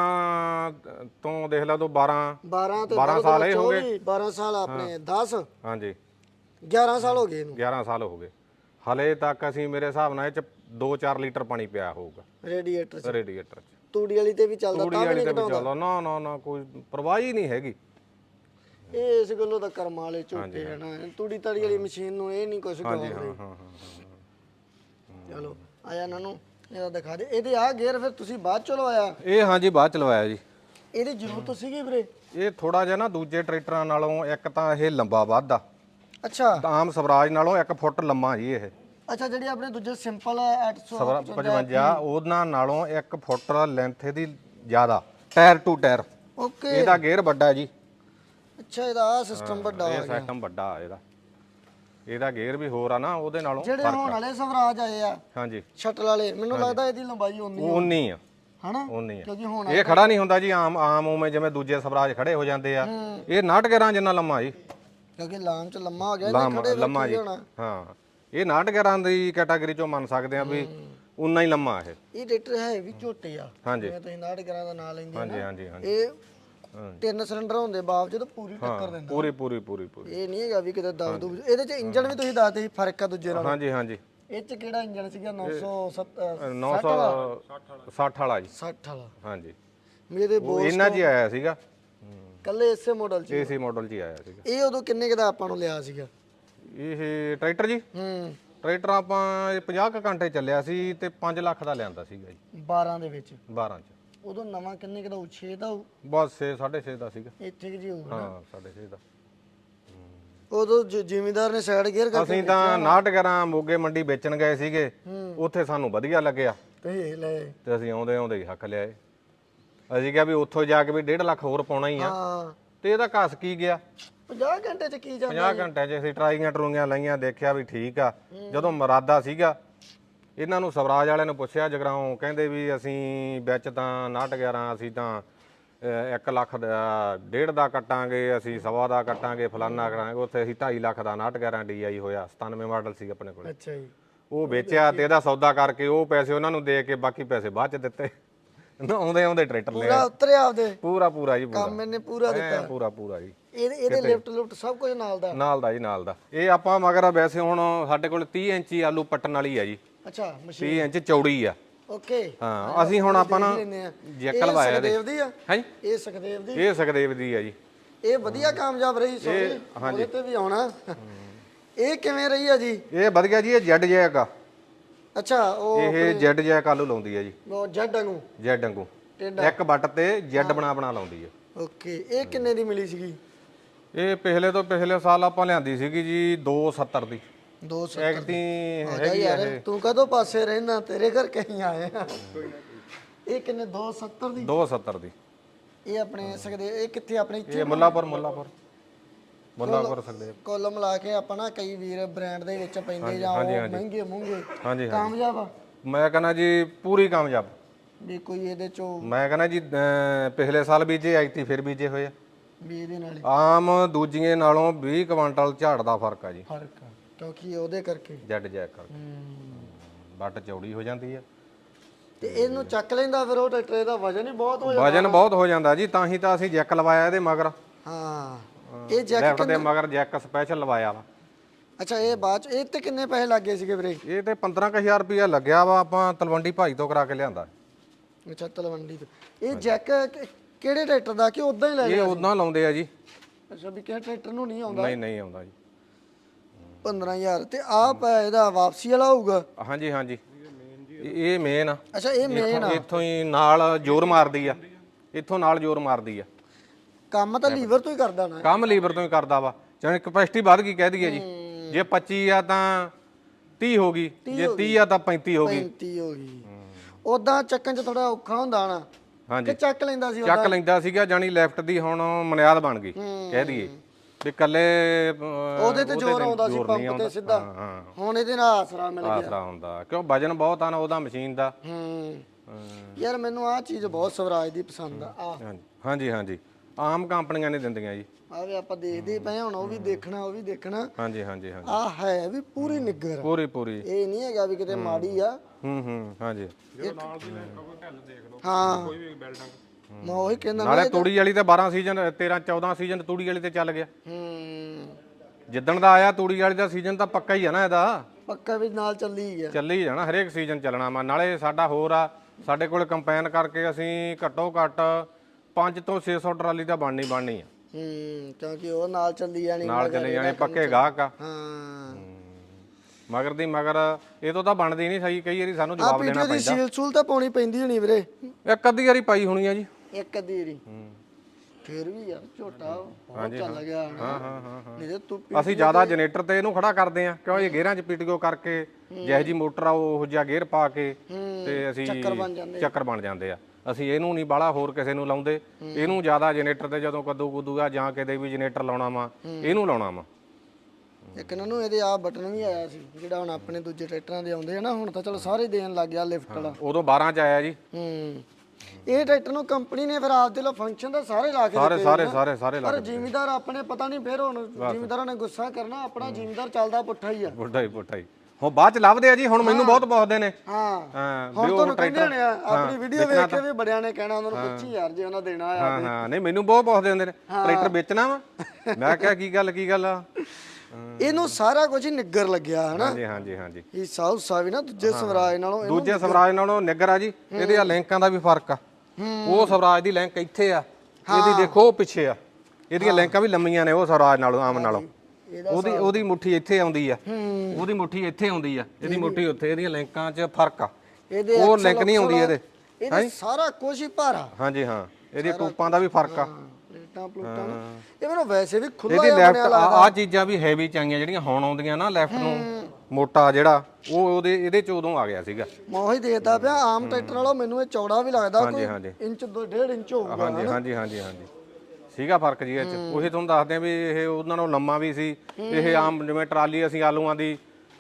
ਤੋਂ ਦੇਖ ਲਾ ਤੂੰ 12 12 ਤੇ 12 ਸਾਲ ਇਹ ਹੋ ਗਏ। 12 ਸਾਲ ਆਪਣੇ 10 ਹਾਂਜੀ। 11 ਸਾਲ ਹੋ ਗਏ ਇਹਨੂੰ। 11 ਸਾਲ ਹੋ ਗਏ। ਹਲੇ ਤੱਕ ਅਸੀਂ ਮੇਰੇ ਹਿਸਾਬ ਨਾਲ ਇਹ ਚ 2-4 ਲੀਟਰ ਪਾਣੀ ਪਿਆ ਹੋਊਗਾ। ਰੇਡੀਏਟਰ ਚ? ਰੇਡੀਏਟਰ ਚ। ਤੂੜੀ ਵਾਲੀ ਤੇ ਵੀ ਚੱਲਦਾ ਤਾਂ ਵੀ ਨਹੀਂ ਘਟਾਉਂਦਾ? ਚੱਲਦਾ। ਨਾ ਨਾ ਨਾ ਕੋਈ ਪਰਵਾਹ ਹੀ ਨਹੀਂ ਹੈਗੀ। ਇਹ ਇਸ ਗੱਲੋਂ ਤਾਂ ਕਰਮ ਵਾਲੇ ਝੂਠੇ ਹੈ ਨਾ। ਤੂੜੀ ਤੜੀ ਵਾਲੀ ਮਸ਼ੀਨ ਨੂੰ ਇਹ ਨਹੀਂ ਕੁਝ ਕਹਾਉਂਦੇ। ਚਲੋ ਆਇਆ ਇਹਨਾਂ ਨੂੰ ਇਹਦਾ ਦਿਖਾ ਦੇ। ਇਹਦੇ ਆ ਗੇਅਰ ਫਿਰ ਤੁਸੀਂ ਬਾਅਦ ਚ ਲਵਾਇਆ? ਇਹ ਹਾਂਜੀ ਬਾਅਦ ਚ ਲਵਾਇਆ ਜੀ। ਇਹਦੀ ਜ਼ਰੂਰਤ ਸੀਗੀ ਵੀਰੇ? ਇਹ ਥੋੜਾ ਜਿਹਾ ਨਾ ਦੂਜੇ ਟਰੈਕਟਰਾਂ ਨਾਲੋਂ ਇੱਕ ਤਾਂ ਇਹ ਲੰਬਾ ਵੱਧਦਾ ਅੱਛਾ। ਤਾਂ ਆਮ ਸਵਰਾਜ ਨਾਲੋਂ 1 ਫੁੱਟ ਲੰਮਾ ਜੀ ਇਹ। ਅੱਛਾ ਜਿਹੜੀ ਆਪਣੇ ਦੂਜੇ ਸਿੰਪਲ 800 ਸਵਰਾ 55 ਉਹਨਾਂ ਨਾਲੋਂ 1 ਫੁੱਟ ਲੈਂਥ ਦੀ ਜ਼ਿਆਦਾ। ਟਾਇਰ ਟੂ ਟਾਇਰ ਓਕੇ ਇਹਦਾ ਗੇਅਰ ਵੱਡਾ ਜੀ। ਅੱਛਾ ਇਹਦਾ ਆ ਸਿਸਟਮ ਵੱਡਾ ਇਹ ਸਿਸਟਮ ਵੱਡਾ ਆ ਇਹਦਾ। ਇਹਦਾ ਗੇਅਰ ਵੀ ਹੋਰ ਆ ਨਾ ਉਹਦੇ ਨਾਲੋਂ ਜਿਹੜੇ ਹੁਣ ਵਾਲੇ ਸਵਰਾਜ ਆਏ ਆ ਹਾਂਜੀ। ਸ਼ਟਲ ਵਾਲੇ ਮੈਨੂੰ ਲੱਗਦਾ ਇਹਦੀ ਲੰਬਾਈ ਉਨੀ ਉਹ ਉਨੀ ਆ। ਹਨਾ? ਉਨੀ ਆ। ਕਿਉਂਕਿ ਹੁਣ ਇਹ ਖੜਾ ਨਹੀਂ ਹੁੰਦਾ ਜੀ ਆਮ ਆਮ ਉਵੇਂ ਜਿਵੇਂ ਦੂਜੇ ਸਵਰਾਜ ਖੜੇ ਹੋ ਜਾਂਦੇ ਆ। ਇਹ 69 ਗੇਰਾਂ ਜਿੰਨਾ ਲੰਮਾ ਜੀ। ਕਿਉਂਕਿ ਲਾਮ ਚ ਲੰਮਾ ਹੋ ਗਿਆ ਲੰਮਾ ਲੰਮਾ ਜੀ। ਹਾਂ। ਇਹ 69 ਗੇਰਾਂ ਦੀ ਕੈਟਾਗਰੀ ਚੋਂ ਮੰਨ ਸਕਦੇ ਆ ਵੀ ਉਨਾ ਹੀ ਲੰਮਾ ਇਹ। ਇਹ ਟਰੈਕਟਰ ਹੈ ਵੀ ਝੋਟੇ ਆ। ਹਾਂਜੀ। ਤੁਸੀਂ 69 ਗਰਾਂ ਦਾ ਨਾਂ ਲੈਂਦੇ ਆ ਹਾਂਜੀ ਨਾ ਹਾਂਜੀ ਹਾਂਜੀ। ਇਹ ਤਿੰਨ ਸਿਲੰਡਰ ਹੋਣ ਦੇ ਬਾਵਜੂਦ ਪੂਰੀ ਟੱਕਰ ਦਿੰਦਾ। ਪੂਰੀ ਪੂਰੀ ਪੂਰੀ ਪੂਰੀ। ਇਹ ਨਹੀਂ ਹੈਗਾ ਵੀ ਕਿਤੇ ਦਬ ਦੂਬ ਇਹਦੇ ਚ ਇੰਜਨ ਵੀ ਤੁਸੀਂ ਦੱਸਦੇ ਸੀ ਫ਼ਰਕ ਆ ਦੂਜੇ ਨਾਲ। ਹਾਂਜੀ ਹਾਂਜੀ। ਇਹ ਚ ਕਿਹੜਾ ਇੰਜਨ ਸੀਗਾ? 970 960 ਵਾਲਾ? ਜੀ। 60 ਵਾਲਾ। ਹਾਂਜੀ। ਮੇਰੇ ਉਹ ਇਹਨਾਂ 'ਚ ਆਇਆ ਸੀਗਾ। ਕੱਲੇ ਇਸੇ ਮਾਡਲ ਚ ਏਸੀ ਮਾਡਲ 'ਚ ਹੀ ਆਇਆ ਸੀਗਾ। ਇਹ ਉਦੋਂ ਕਿੰਨੇ ਦਾ ਆਪਾਂ ਨੂੰ ਲਿਆ ਸੀਗਾ? ਇਹ ਟਰੈਕਟਰ ਜੀ। ਹੂੰ। ਟਰੈਕਟਰ ਆਪਾਂ ਇਹ 50 ਕੁ ਘੰਟੇ ਚੱਲਿਆ ਸੀ ਤੇ 5 ਲੱਖ ਦਾ ਲਿਆਂਦਾ ਸੀਗਾ ਜੀ। 12 ਦੇ ਵਿੱਚ। 12 ਚ। ਉਦੋਂ ਨਵਾਂ ਕਿੰਨੇ ਕੁ ਦਾ 6 ਦਾ ਹੋਊ? ਬਸ 6 6.5 ਦਾ ਸੀਗਾ। ਇੱਥੇ ਕਿ ਜੀ ਹੋਊ ਹਾਂ 6.5 ਦਾ। ਉਦੋਂ ਜ- ਜ਼ਿਮੀਂਦਾਰ ਨੇ ਸਾਈਡ ਗੇਅਰ ਕਰਕੇ ਅਸੀਂ ਤਾਂ 69 ਗਰਾਂ ਮੋਗੇ ਮੰਡੀ ਵੇਚਣ ਗਏ ਸੀਗੇ। ਉੱਥੇ ਸਾਨੂੰ ਵਧੀਆ ਲੱਗਿਆ। ਕਹੀ ਇਹ ਲੈ ਤੇ ਅਸੀਂ ਆਉਂਦੇ ਆਉਂਦੇ ਹੀ ਹੱਕ ਲਿਆਏ। ਅਸੀਂ ਕਿਹਾ ਵੀ ਉੱਥੋਂ ਜਾ ਕੇ ਵੀ 1.5 ਲੱਖ ਹੋਰ ਪਾਉਣਾ ਹੀ ਆ। ਹਾਂ। ਤੇ ਇਹਦਾ ਘਸ ਕੀ ਗਿਆ? 50 ਘੰਟੇ ਚ ਕੀ ਜਾਂਦਾ 50 ਘੰਟੇ 'ਚ ਅਸੀਂ ਟਰਾਈਆਂ ਟਰੂਈਆਂ ਲਾਈਆਂ ਦੇਖਿਆ ਵੀ ਠੀਕ ਆ। ਜਦੋਂ ਮਰਾਦਾ ਸੀਗਾ ਇਹਨਾਂ ਨੂੰ ਸਵਰਾਜ ਵਾਲਿਆਂ ਨੂੰ ਪੁੱਛਿਆ ਜਗਰਾਉਂ ਕਹਿੰਦੇ ਵੀ ਅਸੀਂ ਵਿੱਚ ਤਾਂ 69 11 ਅਸੀਂ ਤਾਂ 1 ਲੱਖ ਦਾ ਡੇਢ ਦਾ ਕੱਟਾਂਗੇ ਅਸੀਂ ਸਵਾ ਦਾ ਕੱਟਾਂਗੇ ਫਲਾਨਾ ਕਰਾਂਗੇ ਉੱਥੇ ਅਸੀਂ 2.5 ਲੱਖ ਦਾ 69 11 ਡੀਆਈ ਹੋਇਆ 97 ਮਾਡਲ ਸੀ ਆਪਣੇ ਕੋਲ। ਅੱਛਾ ਜੀ। ਉਹ ਵੇਚਿਆ ਤੇ ਇਹਦਾ ਸੌਦਾ ਕਰਕੇ ਉਹ ਪੈਸੇ ਉਹਨਾਂ ਨੂੰ ਦੇ ਕੇ ਬਾਕੀ ਪੈਸੇ ਬਾਅਦ ਚ ਦਿੱਤੇ। ਆਉਂਦੇ ਆਉਂਦੇ ਟਰੈਕਟਰ ਲਿਆ ਪੂਰਾ ਉਤਰਿਆ ਆਪਦੇ ਪੂਰਾ ਪੂਰਾ ਜੀ ਪੂਰਾ। ਕੰਮ ਇਹਨੇ ਪੂਰਾ ਦਿੱਤਾ। ਪੂਰਾ ਪੂਰਾ ਜੀ। ਇਹਦੇ ਇਹਦੇ ਲਿਫਟ ਲੁਫਟ ਸਭ ਕੁਝ ਨਾਲ ਦਾ? ਨਾਲ ਦਾ ਜੀ ਨਾਲ ਦਾ। ਇਹ ਆਪਾਂ ਮਗਰ ਵੈਸੇ ਹੁਣ ਸਾਡੇ ਕੋਲ 30 ਇੰਚੀ ਆਲੂ ਪੱਟਣ ਵਾਲੀ ਆ ਜੀ। ਅੱਛਾ ਮਸ਼ੀਨ। 30 ਇੰਚ ਚੌੜੀ ਆ। ਓਕੇ। ਹਾਂ ਅਸੀਂ ਹੁਣ ਆਪਾਂ ਨਾ ਜੈਕ ਲਵਾਇਆ ਇਹਦੇ ਸੁਖਦੇਵ ਦੀ ਆ? ਹਾਂਜੀ। ਇਹ ਸੁਖਦੇਵ ਦੀ? ਇਹ ਸੁਖਦੇਵ ਦੀ ਆ ਜੀ। ਇਹ ਵਧੀਆ ਕਾਮਯਾਬ ਰਹੀ ਸੋਨੀ ਉਹਦੇ ਤੇ ਵੀ ਆਉਣਾ। ਇਹ ਕਿਵੇਂ ਰਹੀ ਆ ਜੀ? ਇਹ ਵਧ ਗਿਆ ਜੀ ਇਹ ਜੈਡ ਜੈਕ ਆ। ਅੱਛਾ ਉਹ ਇਹ ਜੈਡ ਜੈਕ ਆਲੂ ਲਾਉਂਦੀ ਆ ਜੀ। ਉਹ ਜੱਡ ਵਾਂਗੂ। ਜੈਡ ਵਾਂਗੂ। ਇੱਕ ਬੱਟ ਤੇ ਜੈਡ ਬਣਾ ਬਣਾ ਲਾਉਂਦੀ ਆ। ਓਕੇ ਇਹ ਕਿੰਨੇ ਦੀ ਮਿਲੀ ਸੀਗੀ? ਇਹ ਪਿਛਲੇ ਤੋਂ ਪਿਛਲੇ ਸਾਲ ਆਪਾਂ ਲਿਆਂਦੀ ਸੀਗੀ ਜੀ 270 ਦੀ। 200 ਐਕਟੀ ਆ ਹੈਗੀ ਆ ਯਾਰ ਤੂੰ ਕਦੋਂ ਪਾਸੇ ਰਹਿਣਾ? ਤੇਰੇ ਘਰ ਕਹੀਂ ਆਏ ਆ। ਇਹ ਕਿੰਨੇ 270 ਦੀ? 270 ਦੀ। ਇਹ ਆਪਣੇ ਸਕਦੇ ਇਹ ਕਿੱਥੇ ਆਪਣੇ ਇੱਥੇ ਇਹ ਮੁੱਲਾਪੁਰ ਮੁੱਲਾਪੁਰ। ਮੁੱਲਾਪੁਰ ਸਕਦੇ ਕੋਲਮ ਲਾ ਕੇ ਆਪਾਂ ਨਾ ਕਈ ਵੀਰ ਬ੍ਰਾਂਡ ਦੇ ਵਿੱਚ ਪੈਂਦੇ ਜਾਂ ਉਹ ਮਹਿੰਗੇ ਮੂੰਗੇ। ਹਾਂਜੀ ਕਾਮਯਾਬ ਆ? ਮੈਂ ਕਹਿੰਦਾ ਜੀ ਪੂਰੀ ਕਾਮਯਾਬ। ਵੀ ਕੋਈ ਇਹਦੇ ਚੋਂ ਮੈਂ ਕਹਿੰਦਾ ਜੀ ਪਿਛਲੇ ਸਾਲ ਬੀਜੇ ਐਕਟੀ ਫਿਰ ਬੀਜੇ ਹੋਏ ਆ। ਵੀ ਇਹਦੇ ਨਾਲ ਹੀ। ਆਮ ਦੂਜੀਆਂ ਨਾਲੋਂ 20 ਕੁਇੰਟਲ ਝਾੜ ਦਾ ਫ਼ਰਕ ਆ ਜੀ। ਫ਼ਰਕ ਆ। ਕਿਉਂਕਿ ਉਹਦੇ ਕਰਕੇ। ਜੈਡ ਜੈਕ ਕਰਕੇ। ਬੱਟ ਚੌੜੀ ਹੋ ਜਾਂਦੀ ਆ। ਤੇ ਇਹਨੂੰ ਚੱਕ ਲੈਂਦਾ ਫਿਰ ਉਹ ਟਰੈਕਟਰ ਇਹਦਾ ਵਜਨ ਹੀ ਬਹੁਤ ਹੋ ਜਾਂਦਾ ਵਜਨ ਬਹੁਤ ਹੋ ਜਾਂਦਾ ਜੀ ਤਾਂ ਹੀ ਤਾਂ ਅਸੀਂ ਜੈਕ ਲਵਾਇਆ ਇਹਦੇ ਮਗਰ। ਹਾਂ। ਇਹ ਜੈਕ ਲੈਫਟ ਦੇ ਮਗਰ ਜੈਕ ਸਪੈਸ਼ਲ ਲਵਾਇਆ ਵਾ। ਅੱਛਾ ਇਹ ਬਾਅਦ ਚ ਇਹ ਤੇ ਕਿੰਨੇ ਪੈਸੇ ਲੱਗੇ ਸੀਗੇ ਵੀਰੇ? ਇਹ ਤੇ 15000 ਰੁਪਇਆ ਲੱਗਿਆ ਵਾ ਆਪਾਂ ਤਲਵੰਡੀ ਭਾਈ ਤੋਂ ਕਰਾ ਕੇ ਲਿਆਂਦਾ। ਅੱਛਾ ਤਲਵੰਡੀ ਤੋਂ। ਇਹ ਜੈਕ ਕਿਹੜੇ ਟਰੈਕਟਰ ਦਾ ਕਿ ਉਦਾਂ ਹੀ ਲੈ ਇਹ ਉਦਾਂ ਲਾਉਂਦੇ ਆ ਜੀ। ਅੱਛਾ ਵੀ ਕਿਹੜੇ ਟਰੈਕਟਰ ਨੂੰ ਨਹੀਂ ਆਉਂਦਾ? ਨਹੀਂ ਨਹੀਂ ਆਉਂਦਾ ਜੀ। 15000 ਤੇ ਆਪ ਇਹਦਾ ਵਾਪਸੀ ਵਾਲਾ ਹੋਊਗਾ? ਹਾਂਜੀ ਹਾਂਜੀ। ਇਹ- ਮੇਨ ਆ। ਅੱਛਾ ਇਹ ਮੇਨ ਆ। ਇੱਥੋਂ ਹੀ ਨਾਲ ਜ਼ੋਰ ਮਾਰਦੀ ਆ। ਇੱਥੋਂ ਨਾਲ ਜ਼ੋਰ ਮਾਰਦੀ ਆ। ਕੰਮ ਤਾਂ ਲੀਵਰ ਤੋਂ ਹੀ ਕਰਦਾ ਨਾ। ਕੰਮ ਲੀਵਰ ਤੋਂ ਹੀ ਕਰਦਾ ਵਾ। ਜਾਨੀ ਕਪੈਸਿਟੀ ਵੱਧ ਗਈ ਕਹਿ ਦਈਏ ਜੀ। ਜੇ 25 ਆ ਤਾਂ 30 ਹੋ ਗਈ। ਜੇ 30 ਆ ਤਾਂ 35 ਹੋ ਗਈ। 35 ਹੋ ਗਈ। ਉਦਾਂ ਚੱਕਣ ਚ ਥੋੜਾ ਔਖਾ ਹੁੰਦਾ ਨਾ। ਹਾਂਜੀ। ਚੱਕ ਲੈਂਦਾ ਸੀ ਚੱਕ ਲੈਂਦਾ ਸੀਗਾ ਜਾਨੀ ਲੈਫਟ ਦੀ ਹੁਣ ਮਨਿਆਦ ਬਣ ਗਈ। ਕਹਿ ਦਈਏ। ਵੀ ਕੱਲੇ ਉਹਦੇ ਤੇ ਜ਼ੋਰ ਆਉਂਦਾ ਸੀ ਪੰਪ ਤੇ ਸਿੱਧਾ। ਹੁਣ ਇਹਦੇ ਨਾਲ ਆਸਰਾ ਮਿਲ ਗਿਆ। ਆਸਰਾ ਹੁੰਦਾ। ਕਿਉਂ? ਵਜਨ ਬਹੁਤ ਆ ਨਾ ਉਹਦਾ ਮਸ਼ੀਨ ਦਾ। ਹੂੰ। ਯਾਰ ਮੈਨੂੰ ਆਹ ਚੀਜ਼ ਬਹੁਤ ਸਵਰਾਜ ਦੀ ਪਸੰਦ ਆ। ਆ ਹਾਂਜੀ ਹਾਂਜੀ ਹਾਂਜੀ। ਆਮ ਕੰਪਨੀਆਂ ਨਹੀਂ ਦਿੰਦੀਆਂ ਜੀ। ਆ ਵੀ ਆਪਾਂ ਦੇਖਦੇ ਪਏ ਹੁਣ ਉਹ ਵੀ ਦੇਖਣਾ ਉਹ ਵੀ ਦੇਖਣਾ। ਹਾਂਜੀ ਹਾਂਜੀ ਹਾਂਜੀ। ਆ ਹੈ ਵੀ ਪੂਰੀ ਨਿੱਗਰ। ਪੂਰੀ ਪੂਰੀ। ਇਹ ਨਹੀਂ ਹੈਗਾ ਵੀ ਕਿਤੇ ਮਾੜੀ ਆ। ਹੂੰ ਹੂੰ ਹਾਂਜੀ। ਹਾਂ। ਮੈਂ ਉਹੀ ਕਹਿੰਦਾ ਨਾ ਨਾਲੇ ਤੂੜੀ ਵਾਲੀ ਤੇ 12 ਸੀਜ਼ਨ 13 14 ਸੀਜ਼ਨ ਤੂੜੀ ਵਾਲੀ ਤੇ ਚੱਲ ਗਿਆ। ਹੂੰ। ਜਿੱਦਣ ਦਾ ਆਇਆ ਤੂੜੀ ਵਾਲੀ ਦਾ ਸੀਜ਼ਨ ਤਾਂ ਪੱਕਾ ਹੀ ਆ ਨਾ ਇਹਦਾ। ਪੱਕਾ ਵੀ ਨਾਲ ਚੱਲੀ ਗਿਆ ਚੱਲੀ ਜਾਣਾ ਹਰੇਕ ਸੀਜ਼ਨ ਚੱਲਣਾ ਵਾ। ਨਾਲੇ ਸਾਡਾ ਹੋਰ ਆ ਸਾਡੇ ਕੋਲ ਕੰਪੈਨ ਕਰਕੇ ਅਸੀਂ ਘੱਟੋ ਘੱਟ 5 ਤੋਂ 600 ਟਰਾਲੀ ਤਾਂ ਬਣਨੀ ਬਣਨੀ ਆ। ਹੂੰ ਕਿਉਂਕਿ ਉਹ ਨਾਲ ਚੱਲੀ ਜਾਣੀ ਨਾਲ ਚੱਲੇ ਜਾਣੇ ਪੱਕੇ ਗਾਹਕ ਆ। ਹਾਂ। ਮਗਰ ਦੀ ਮਗਰ ਇਹ ਤੋਂ ਤਾਂ ਬਣਦੀ ਨਹੀਂ ਸਹੀ ਕਈ ਵਾਰੀ ਸਾਨੂੰ ਆ ਜਵਾਬ ਦੇਣਾ ਪੀਟੀਓ ਦੀ ਪੈਂਦਾ। ਸੀਲ ਸੂਲ ਤਾਂ ਪਾਉਣੀ ਪੈਂਦੀ ਹੋਣੀ ਵੀਰੇ। ਇੱਕ ਅੱਧੀ ਵਾਰੀ ਪਾਈ ਹੋਣੀ ਆ ਜੀ। ਇੱਕ ਅੱਧੀ ਰੀ ਫੇਰ ਵੀ ਯਾਰ ਝੋਟਾ ਬਹੁਤ ਚੱਲ ਗਿਆ ਹਾਂ ਹਾਂ ਹਾਂ ਹਾਂ। ਨਹੀਂ ਤੇ ਤੂੰ ਅਸੀਂ ਜ਼ਿਆਦਾ ਜਨਰੇਟਰ ਤੇ ਇਹਨੂੰ ਖੜਾ ਕਰਦੇ ਆ ਕਿਉਂ ਇਹ ਗੇਅਰਾਂ 'ਚ ਪੀਟੀਓ ਕਰਕੇ ਜਿਹੋ ਜੀ ਮੋਟਰ ਆ ਉਹ ਜਿਹਾ ਗੇਅਰ ਪਾ ਕੇ ਤੇ ਅਸੀਂ ਚੱਕਰ ਬਣ ਜਾਂਦੇ ਚੱਕਰ ਬਣ ਜਾਂਦੇ ਆ। ਅਸੀਂ ਇਹਨੂੰ ਨਹੀਂ ਬਾਲਾ ਹੋਰ ਕਿਸੇ ਨੂੰ ਲਾਉਂਦੇ ਇਹਨੂੰ ਜ਼ਿਆਦਾ ਜਨਰੇਟਰ ਤੇ ਜਦੋਂ ਕੱਦੂ ਕੁੱਦੂ ਆ ਜਾਂ ਕਿਤੇ ਵੀ ਜਨਰੇਟਰ ਲਾਉਣਾ ਵਾ ਇਹਨੂੰ ਲਾਉਣਾ ਵਾ। ਇੱਕ ਇਹਨਾਂ ਨੂੰ ਇਹਦੇ ਆ ਬਟਨ ਵੀ ਆਇਆ ਸੀ ਜਿਹੜਾ ਹੁਣ ਆਪਣੇ ਦੂਜੇ ਟਰੈਕਟਰਾਂ ਦੇ ਆਉਂਦੇ ਆ ਨਾ ਹੁਣ ਤਾਂ ਚਲੋ ਸਾਰੇ ਦੇਣ ਲੱਗ ਗਿਆ ਲਿਫਟ ਵਾਲਾ। ਉਦੋਂ 12 ਚ ਆਇਆ ਜੀ। ਹੂੰ। ਇਹ ਟਰੈਕਟਰ ਨੂੰ ਕੰਪਨੀ ਨੇ ਫਿਰ ਆਪਦੇ ਲੋ ਫੰਕਸ਼ਨ ਦਾ ਸਾਰੇ ਲਾ ਕੇ ਸਾਰੇ ਸਾਰੇ। ਸਾਰੇ ਸਾਰੇ ਪਰ ਲੱਗ ਜ਼ਿਮੀਦਾਰ ਆਪਣੇ ਪਤਾ ਨਹੀਂ ਫਿਰ ਹੁਣ ਜ਼ਿਮੀਦਾਰਾਂ ਨੇ ਗੁੱਸਾ ਕਰਨਾ ਆਪਣਾ ਜ਼ਿਮੀਦਾਰ ਚੱਲਦਾ ਪੁੱਠਾ ਹੀ ਆ। ਪੁੱਠਾ ਹੀ ਪੁੱਠਾ ਹੀ। ਹੁਣ ਬਾਅਦ ਚ ਲੱਭਦੇ ਆ ਜੀ ਹੁਣ ਮੈਨੂੰ ਬਹੁਤ ਪੁੱਛਦੇ ਨੇ। ਹਾਂ। ਹਾਂ ਹੁਣ ਤੁਹਾਨੂੰ ਕਹਿੰਦੇ ਨੇ ਆਪਣੀ ਵੀਡੀਓ ਵੇਖ ਕੇ ਵੀ ਬੜਿਆਂ ਨੇ ਕਹਿਣਾ ਉਹਨਾਂ ਨੂੰ ਪੁੱਛੀ ਯਾਰ ਜੇ ਉਹਨਾਂ ਦੇਣਾ ਆ ਹਾਂ ਹਾਂ। ਨਹੀਂ ਮੈਨੂੰ ਬਹੁਤ ਪੁੱਛਦੇ ਹੁੰਦੇ ਨੇ ਟਰੈਕਟਰ ਵੇਚਣਾ ਵਾ? ਮੈਂ ਕਿਹਾ ਕੀ ਗੱਲ ਕੀ ਗੱਲ ਆ? ਇਹਨੂੰ ਸਾਰਾ ਕੁਝ ਹੀ ਨਿੱਗਰ ਲੱਗਿਆ ਹਨਾ? ਹਾਂਜੀ ਹਾਂਜੀ ਹਾਂਜੀ। ਇਹ ਸਾਊ ਸਾ ਵੀ ਨਾ ਦੂਜੇ ਸਵਰਾਜ ਨਾਲੋਂ ਇਹਨੂੰ ਦੂਜੇ ਸਵਰਾਜ ਨਾਲੋਂ ਨਿੱਗਰ ਆ ਜੀ। ਇਹਦੇ ਆ ਲਿੰਕਾਂ ਦਾ ਵੀ ਫ਼ਰਕ ਆ। ਉਹ ਸਵਰਾਜ ਦੀ ਲਿੰਕ ਇੱਥੇ ਆ। ਇਹਦੀ ਦੇਖੋ ਉਹ ਪਿੱਛੇ ਆ। ਇਹਦੀਆਂ ਲਿੰਕਾਂ ਵੀ ਲੰਮੀਆਂ ਨੇ ਉਹ ਸਵਰਾਜ ਨਾਲੋਂ ਆਮ ਨਾਲੋਂ। ਇਹਦਾ ਉਹਦੀ ਉਹਦੀ ਮੁੱਠੀ ਇੱਥੇ ਆਉਂਦੀ ਆ। ਉਹਦੀ ਮੁੱਠੀ ਇੱਥੇ ਆਉਂਦੀ ਆ। ਇਹਦੀ ਮੁੱਠੀ ਉੱਥੇ ਇਹਦੀਆਂ ਲਿੰਕਾਂ 'ਚ ਫ਼ਰਕ ਆ। ਇਹਦੇ ਉਹ ਲਿੰਕ ਨਹੀਂ ਆਉਂਦੀ ਇਹਦੇ। ਇਹਦੇ ਸਾਰਾ ਕੁਝ ਹੀ ਭਾਰਾ। ਹਾਂਜੀ ਹਾਂ। ਇਹਦੀ ਟੂਪਾਂ ਦਾ ਵੀ ਫ਼ਰਕ ਆ। ਪਲੇਟਾਂ ਪਲੂਟਾਂ ਨਾ। ਇਹ ਮੈਨੂੰ ਵੈਸੇ ਵੀ ਖੁੱਲਾ ਇਹਦੀ ਜਿਹਾ ਲੈਫਟ ਆ ਚੀਜ਼ਾਂ ਵੀ ਹੈਵੀ ਚਾਹੀਆਂ ਜਿਹੜੀਆਂ ਹੁਣ ਆਉਂਦੀਆਂ ਨਾ ਲੈਫਟ ਨੂੰ। ਮੋਟਾ ਜਿਹੜਾ ਉਹ ਉਹਦੇ ਇਹਦੇ ਚ ਉਦੋਂ ਆ ਗਿਆ ਸੀਗਾ। ਮੈਂ ਉਹੀ ਦੇਖਦਾ ਪਿਆ ਆਮ ਟਰੈਕਟਰ ਨਾਲੋਂ ਮੈਨੂੰ ਇਹ ਚੌੜਾ ਵੀ ਲੱਗਦਾ ਕੋਈ ਹਾਂਜੀ। ਇੰਚ ਦੋ ਡੇਢ ਇੰਚ ਹੋਊਗਾ ਹਾਂਜੀ ਹਾਂਜੀ ਹਾਂਜੀ ਹਾਂਜੀ। ਸੀਗਾ ਫ਼ਰਕ ਜੀ ਇਹ ਚ। ਉਹੀ ਤੁਹਾਨੂੰ ਦੱਸਦੇ ਆ ਵੀ ਇਹ ਉਹਨਾਂ ਨਾਲੋਂ ਲੰਮਾ ਵੀ ਸੀ। ਇਹ ਆਮ ਜਿਵੇਂ ਟਰਾਲੀ ਅਸੀਂ ਆਲੂਆਂ ਦੀ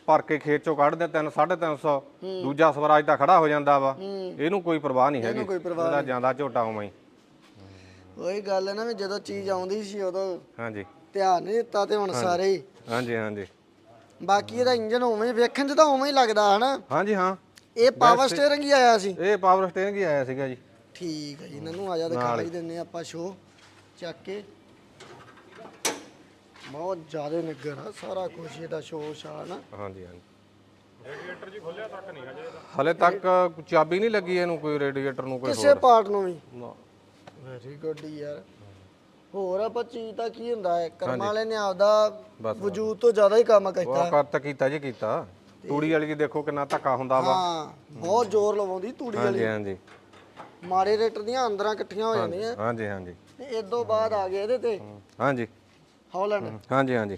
ਭਰ ਕੇ ਖੇਤ ਚੋਂ ਕੱਢਦੇ 3 350 ਦੂਜਾ ਸਵਰਾਜ ਤਾਂ ਖੜਾ ਹੋ ਜਾਂਦਾ ਵਾ। ਇਹਨੂੰ ਕੋਈ ਪਰਵਾਹ ਨਹੀਂ ਹੈਗੀ। ਕੋਈ ਪਰਵਾਹ ਇਹਦਾ ਜਾਂਦਾ ਝੋਟਾ ਉਵੇਂ ਹੀ। ਉਹੀ ਗੱਲ ਹੈ ਨਾ ਵੀ ਜਦੋਂ ਚੀਜ਼ ਆਉਂਦੀ ਸੀ ਉਦੋਂ ਹਾਂਜੀ। ਧਿਆਨ ਨਹੀਂ ਦਿੱਤਾ ਤੇ ਹੁਣ ਸਾਰੇ ਹੀ। ਹਾਂਜੀ ਹਾਂਜੀ। ਬਾਕੀ ਇਹਦਾ ਇੰਜਨ ਉਵੇਂ ਹੀ ਵੇਖਣ 'ਚ ਤਾਂ ਉਵੇਂ ਹੀ ਲੱਗਦਾ ਹਨਾ। ਹਾਂਜੀ ਹਾਂ। ਇਹ ਪਾਵਰ ਸਟੀਅਰਿੰਗ ਹੀ ਆਇਆ ਸੀ। ਇਹ ਪਾਵਰ ਸਟੇਰਿੰਗ ਹੀ ਆਇਆ ਸੀਗਾ ਜੀ। ਠੀਕ ਹੈ ਜੀ ਇਹਨਾਂ ਨੂੰ ਆ ਜਾ ਦਿਖਾ ਹੀ ਦਿੰਨੇ ਆਪਾਂ ਸ਼ੋ ਚੱਕ ਕੇ। ਬਹੁਤ ਜ਼ਿਆਦਾ ਨਿੱਗਰ ਆ ਸਾਰਾ ਕੁਝ ਇਹਦਾ ਸ਼ੋ ਸ਼ਾ ਨਾ। ਹਾਂਜੀ ਹਾਂਜੀ। ਰੇਡੀਏਟਰ ਜੀ ਖੋਲਿਆ ਤੱਕ ਨਹੀਂ ਹਜੇ ਹਲੇ ਤੱਕ ਚਾਬੀ ਨਹੀਂ ਲੱਗੀ ਇਹਨੂੰ ਕੋਈ ਰੇਡੀਏਟਰ ਨੂੰ ਕੋਈ ਕਿਸੇ ਪਾਰਟ ਨੂੰ ਵੀ। ਨਾ। ਵੈਰੀ ਗੁੱਡ ਯਾਰ। ਹੋਰ ਆਪਾਂ ਚੀਜ਼ ਤਾਂ ਕੀ ਹੁੰਦਾ ਹੈ ਕਰਮ ਵਾਲੇ ਨੇ ਆਪਦਾ ਵਜੂਦ ਤੋਂ ਜ਼ਿਆਦਾ ਹੀ ਕੰਮ ਕੀਤਾ। ਉਹ ਕਰਤ ਕੀਤਾ ਜੀ ਕੀਤਾ। ਤੂੜੀ ਵਾਲੀ ਜੀ ਦੇਖੋ ਕਿੰਨਾ ਧੱਕਾ ਹੁੰਦਾ ਵਾ। ਹਾਂ ਬਹੁਤ ਜ਼ੋਰ ਲਵਾਉਂਦੀ ਤੂੜੀ ਵਾਲੀ। ਹਾਂਜੀ ਹਾਂਜੀ। ਮਾੜੇ ਰੇਟਰ ਦੀਆਂ ਅੰਦਰਾਂ ਇਕੱਠੀਆਂ ਹੋ ਜਾਂਦੀਆਂ। ਹਾਂਜੀ ਹਾਂਜੀ। ਤੇ ਇਸ ਤੋਂ ਬਾਅਦ ਆ ਗਏ ਇਹਦੇ ਤੇ। ਹਾਂਜੀ। ਹੌਲੈਂਡ। ਹਾਂਜੀ ਹਾਂਜੀ।